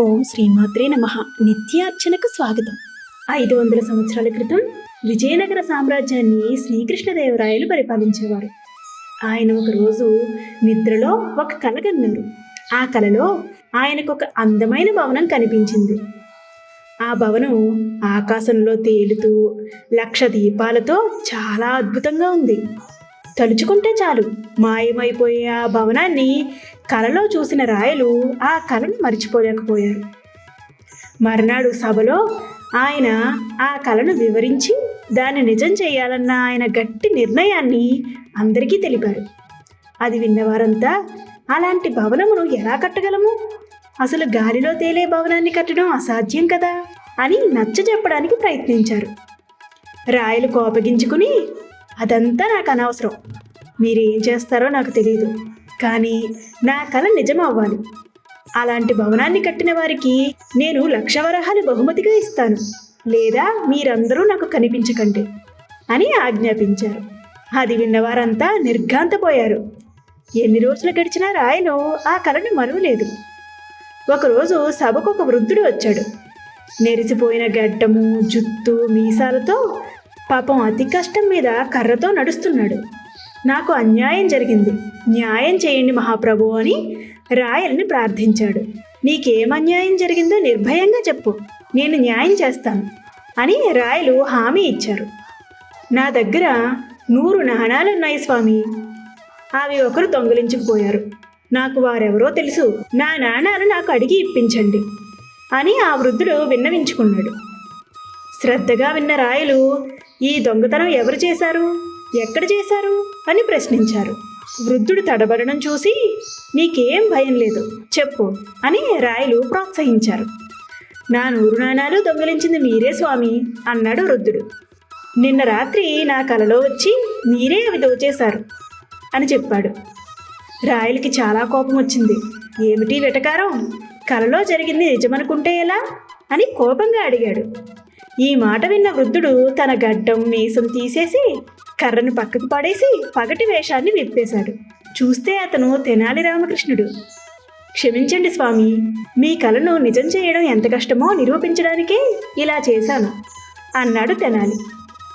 ఓం శ్రీమాత్రే నమ. నిత్యార్చనకు స్వాగతం. ఐదు వందల సంవత్సరాల క్రితం విజయనగర సామ్రాజ్యాన్ని శ్రీకృష్ణదేవరాయలు పరిపాలించేవారు. ఆయన ఒకరోజు నిద్రలో ఒక కల కన్నారు. ఆ కలలో ఆయనకు ఒక అందమైన భవనం కనిపించింది. ఆ భవనం ఆకాశంలో తేలుతూ లక్ష దీపాలతో చాలా అద్భుతంగా ఉంది. తలుచుకుంటే చాలు. మాయమైపోయే ఆ భవనాన్ని కలలో చూసిన రాయలు ఆ కలను మర్చిపోలేకపోయారు. మర్నాడు సభలో ఆయన ఆ కలను వివరించి దాన్ని నిజం చేయాలన్న ఆయన గట్టి నిర్ణయాన్ని అందరికీ తెలిపారు. అది విన్నవారంతా అలాంటి భవనమును ఎలా కట్టగలము? అసలు గాలిలో తేలే భవనాన్ని కట్టడం అసాధ్యం కదా? అని నచ్చ చెప్పడానికి ప్రయత్నించారు. రాయలు కోపగించుకుని అదంతా నాకు అనవసరం. మీరేం చేస్తారో నాకు తెలియదు కానీ నా కళ నిజం అవ్వాలి అలాంటి భవనాన్ని కట్టిన వారికి నేను లక్ష వరహాలు బహుమతిగా ఇస్తాను. లేదా మీరందరూ నాకు కనిపించకండి అని ఆజ్ఞాపించారు. అది విన్నవారంతా నిర్ఘాంతపోయారు. ఎన్ని రోజులు గడిచినా రాయను ఆ కళను మరువలేదు. ఒకరోజు సభకు ఒక వృద్ధుడు వచ్చాడు. నెరిసిపోయిన గడ్డము జుత్తు మీసాలతో పాపం అతి కష్టం మీద కర్రతో నడుస్తున్నాడు. నాకు అన్యాయం జరిగింది. న్యాయం చేయండి మహాప్రభు అని రాయల్ని ప్రార్థించాడు. నీకేం అన్యాయం జరిగిందో నిర్భయంగా చెప్పు. నేను న్యాయం చేస్తాను అని రాయలు హామీ ఇచ్చారు. నా దగ్గర నూరు నాణాలున్నాయి స్వామి. అవి ఒకరు దొంగిలించుకుపోయారు. నాకు వారెవరో తెలుసు. నా నాణాలు నాకు అడిగి ఇప్పించండి అని ఆ వృద్ధుడు విన్నవించుకున్నాడు. శ్రద్ధగా విన్న రాయలు ఈ దొంగతనం ఎవరు చేశారు? ఎక్కడ చేశారు? అని ప్రశ్నించారు. వృద్ధుడు తడబడడం చూసి నీకేం భయం లేదు చెప్పు అని రాయలు ప్రోత్సహించారు. నా నూరు నాణాలు దొంగిలించింది మీరే స్వామి అన్నాడు వృద్ధుడు. నిన్న రాత్రి నా కలలో వచ్చి మీరే అవి దోచేశారు అని చెప్పాడు. రాయలకి చాలా కోపం వచ్చింది. ఏమిటి వెటకారం? కలలో జరిగింది నిజమనుకుంటే ఎలా? అని కోపంగా అడిగాడు. ఈ మాట విన్న వృద్ధుడు తన గడ్డం మీసం తీసేసి కర్రను పక్కకు పడేసి పగటి వేషాన్ని విప్పేశాడు. చూస్తే అతను తెనాలి రామకృష్ణుడు. క్షమించండి స్వామి మీ కలను నిజం చేయడం ఎంత కష్టమో నిరూపించడానికే ఇలా చేశాను అన్నాడు తెనాలి.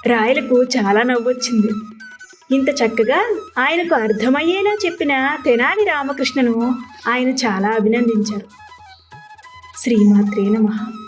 రాయలకు చాలా నవ్వొచ్చింది. ఇంత చక్కగా ఆయనకు అర్థమయ్యేలా చెప్పిన తెనాలి రామకృష్ణను ఆయన చాలా అభినందించారు. శ్రీమాత్రే నమః.